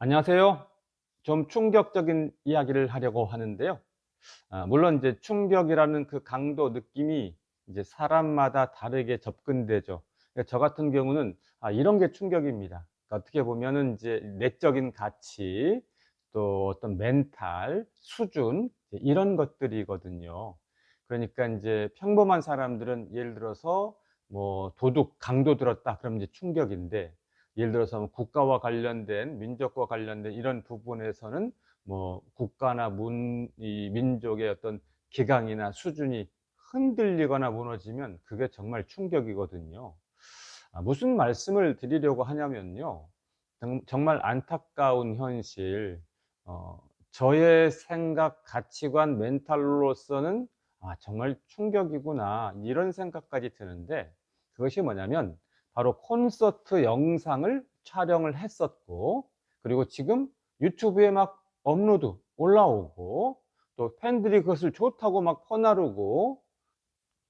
안녕하세요. 좀 충격적인 이야기를 하려고 하는데요. 아, 물론 이제 충격이라는 그 강도 느낌이 이제 사람마다 다르게 접근되죠. 그러니까 저 같은 경우는 아, 이런 게 충격입니다. 그러니까 어떻게 보면은 이제 내적인 가치, 또 어떤 멘탈, 수준, 이런 것들이거든요. 그러니까 이제 평범한 사람들은 예를 들어서 뭐 도둑, 강도 들었다. 그러면 이제 충격인데 예를 들어서 뭐 국가와 관련된 민족과 관련된 이런 부분에서는 뭐 국가나 문, 이 민족의 어떤 기강이나 수준이 흔들리거나 무너지면 그게 정말 충격이거든요. 아, 무슨 말씀을 드리려고 하냐면요. 정- 정말 안타까운 현실, 어, 저의 생각, 가치관, 멘탈로서는 아, 정말 충격이구나. 이런 생각까지 드는데 그것이 뭐냐면 바로 콘서트 영상을 촬영을 했었고 그리고 지금 유튜브에 막 업로드 올라오고 또 팬들이 그것을 좋다고 막 퍼나르고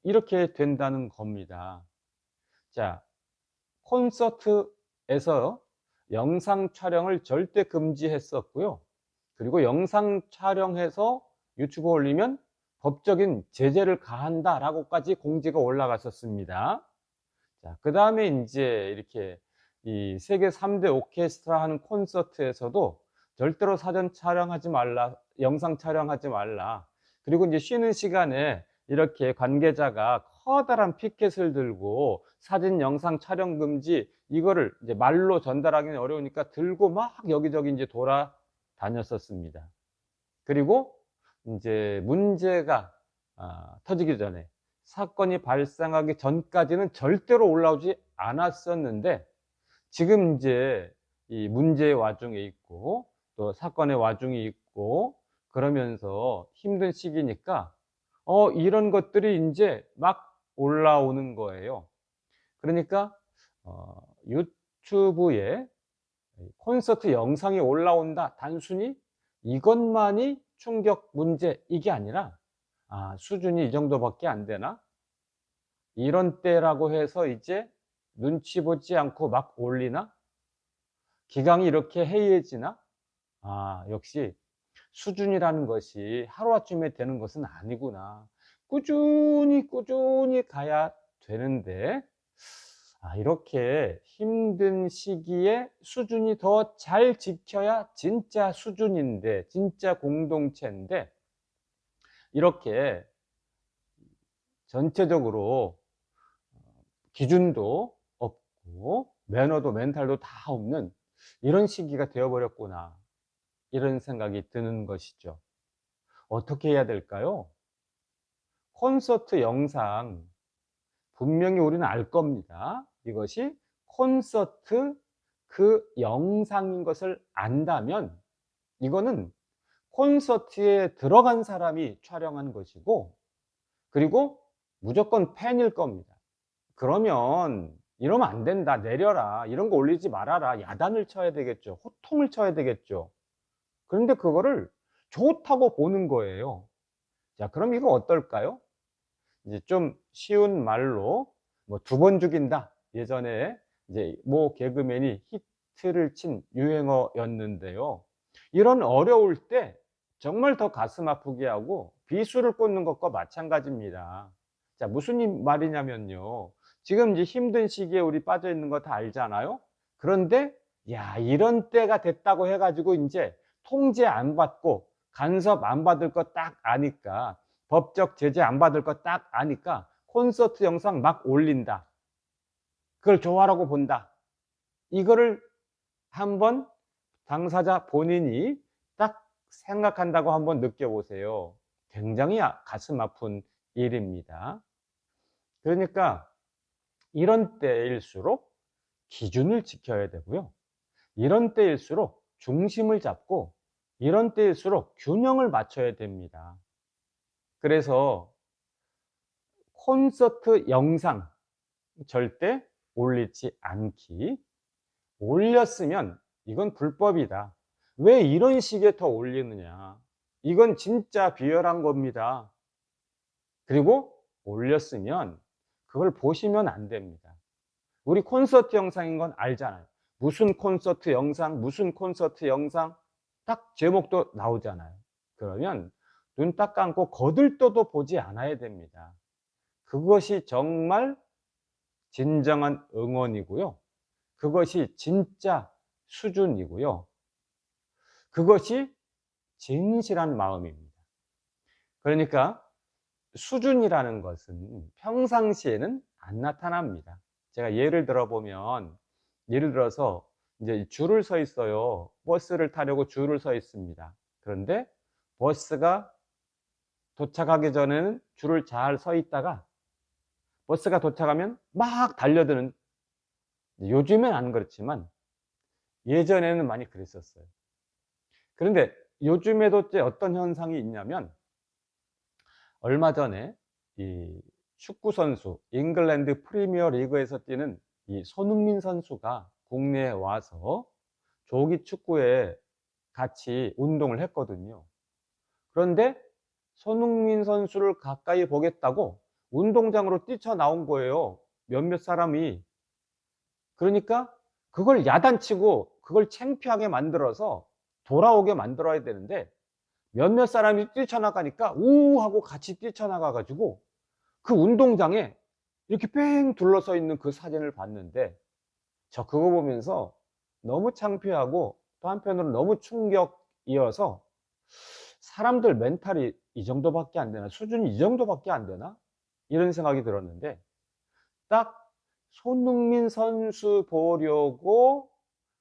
이렇게 된다는 겁니다. 자, 콘서트에서 영상 촬영을 절대 금지했었고요. 그리고 영상 촬영해서 유튜브에 올리면 법적인 제재를 가한다라고까지 공지가 올라갔었습니다. 자, 그 다음에 이제 이렇게 이 세계 3대 오케스트라 하는 콘서트에서도 절대로 사전 촬영하지 말라, 영상 촬영하지 말라. 그리고 이제 쉬는 시간에 이렇게 관계자가 커다란 피켓을 들고 사진, 영상 촬영 금지 이거를 이제 말로 전달하기는 어려우니까 들고 막 여기저기 이제 돌아다녔었습니다. 그리고 이제 문제가 아, 터지기 전에 사건이 발생하기 전까지는 절대로 올라오지 않았었는데 지금 이제 이 문제의 와중에 있고 또 사건의 와중에 있고 그러면서 힘든 시기니까 어 이런 것들이 이제 막 올라오는 거예요. 그러니까 어, 유튜브에 콘서트 영상이 올라온다 단순히 이것만이 충격 문제 이게 아니라 아, 수준이 이 정도밖에 안 되나? 이런 때라고 해서 이제 눈치 보지 않고 막 올리나? 기강이 이렇게 해이해지나? 아, 역시 수준이라는 것이 하루아침에 되는 것은 아니구나. 꾸준히 꾸준히 가야 되는데, 아, 이렇게 힘든 시기에 수준이 더 잘 지켜야 진짜 수준인데, 진짜 공동체인데, 이렇게 전체적으로 기준도 없고 매너도 멘탈도 다 없는 이런 시기가 되어버렸구나. 이런 생각이 드는 것이죠. 어떻게 해야 될까요? 콘서트 영상 분명히 우리는 알 겁니다. 이것이 콘서트 그 영상인 것을 안다면 이거는 콘서트에 들어간 사람이 촬영한 것이고 그리고 무조건 팬일 겁니다. 그러면 이러면 안 된다. 내려라. 이런 거 올리지 말아라. 야단을 쳐야 되겠죠. 호통을 쳐야 되겠죠. 그런데 그거를 좋다고 보는 거예요. 자, 그럼 이거 어떨까요? 이제 좀 쉬운 말로 뭐 두 번 죽인다. 예전에 이제 모 개그맨이 히트를 친 유행어였는데요. 이런 어려울 때 정말 더 가슴 아프게 하고 비수를 꽂는 것과 마찬가지입니다. 자, 무슨 말이냐면요. 지금 이제 힘든 시기에 우리 빠져 있는 거 다 알잖아요. 그런데 야, 이런 때가 됐다고 해 가지고 이제 통제 안 받고 간섭 안 받을 거 딱 아니까 법적 제재 안 받을 거 딱 아니까 콘서트 영상 막 올린다. 그걸 좋아라고 본다. 이거를 한번 당사자 본인이 딱 생각한다고 한번 느껴보세요. 굉장히 아- 가슴 아픈 일입니다. 그러니까 이런 때일수록 기준을 지켜야 되고요. 이런 때일수록 중심을 잡고 이런 때일수록 균형을 맞춰야 됩니다. 그래서 콘서트 영상 절대 올리지 않기. 올렸으면 이건 불법이다. 왜 이런 식의 더 올리느냐? 이건 진짜 비열한 겁니다. 그리고 올렸으면 그걸 보시면 안 됩니다. 우리 콘서트 영상인 건 알잖아요. 무슨 콘서트 영상, 무슨 콘서트 영상 딱 제목도 나오잖아요. 그러면 눈 딱 감고 거들떠도 보지 않아야 됩니다. 그것이 정말 진정한 응원이고요. 그것이 진짜 수준이고요. 그것이 진실한 마음입니다. 그러니까 수준이라는 것은 평상시에는 안 나타납니다. 제가 예를 들어 보면 예를 들어서 이제 줄을 서 있어요. 버스를 타려고 줄을 서 있습니다. 그런데 버스가 도착하기 전에는 줄을 잘 서 있다가 버스가 도착하면 막 달려드는 요즘엔 안 그렇지만 예전에는 많이 그랬었어요. 그런데 요즘에도 어떤 현상이 있냐면 얼마 전에 이 축구 선수 잉글랜드 프리미어 리그에서 뛰는 이 손흥민 선수가 국내에 와서 조기 축구에 같이 운동을 했거든요. 그런데 손흥민 선수를 가까이 보겠다고 운동장으로 뛰쳐나온 거예요. 몇몇 사람이. 그러니까 그걸 야단치고 그걸 창피하게 만들어서 돌아오게 만들어야 되는데 몇몇 사람이 뛰쳐나가니까 우 하고 같이 뛰쳐나가 가지고 그 운동장에 이렇게 뺑 둘러서 있는 그 사진을 봤는데 저 그거 보면서 너무 창피하고 또 한편으로 너무 충격이어서 사람들 멘탈이 이 정도밖에 안 되나 수준이 이 정도밖에 안 되나? 이런 생각이 들었는데 딱 손흥민 선수 보려고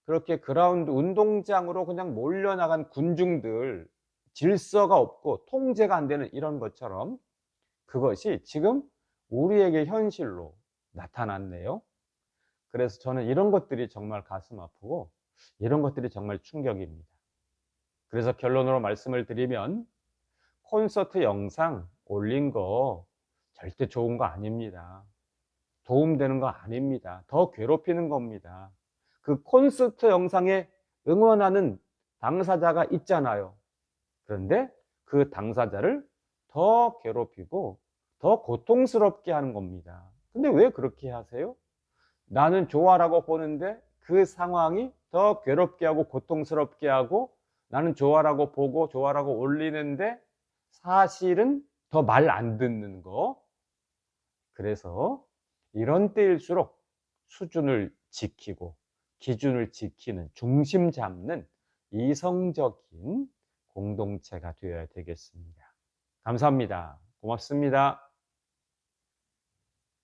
그렇게 그라운드 운동장으로 그냥 몰려나간 군중들 질서가 없고 통제가 안 되는 이런 것처럼 그것이 지금 우리에게 현실로 나타났네요. 그래서 저는 이런 것들이 정말 가슴 아프고 이런 것들이 정말 충격입니다. 그래서 결론으로 말씀을 드리면 콘서트 영상 올린 거 절대 좋은 거 아닙니다. 도움되는 거 아닙니다. 더 괴롭히는 겁니다. 그 콘서트 영상에 응원하는 당사자가 있잖아요. 그런데 그 당사자를 더 괴롭히고 더 고통스럽게 하는 겁니다. 근데 왜 그렇게 하세요? 나는 좋아라고 보는데 그 상황이 더 괴롭게 하고 고통스럽게 하고 나는 좋아라고 보고 좋아라고 올리는데 사실은 더 말 안 듣는 거. 그래서 이런 때일수록 수준을 지키고 기준을 지키는 중심 잡는 이성적인 공동체가 되어야 되겠습니다. 감사합니다. 고맙습니다.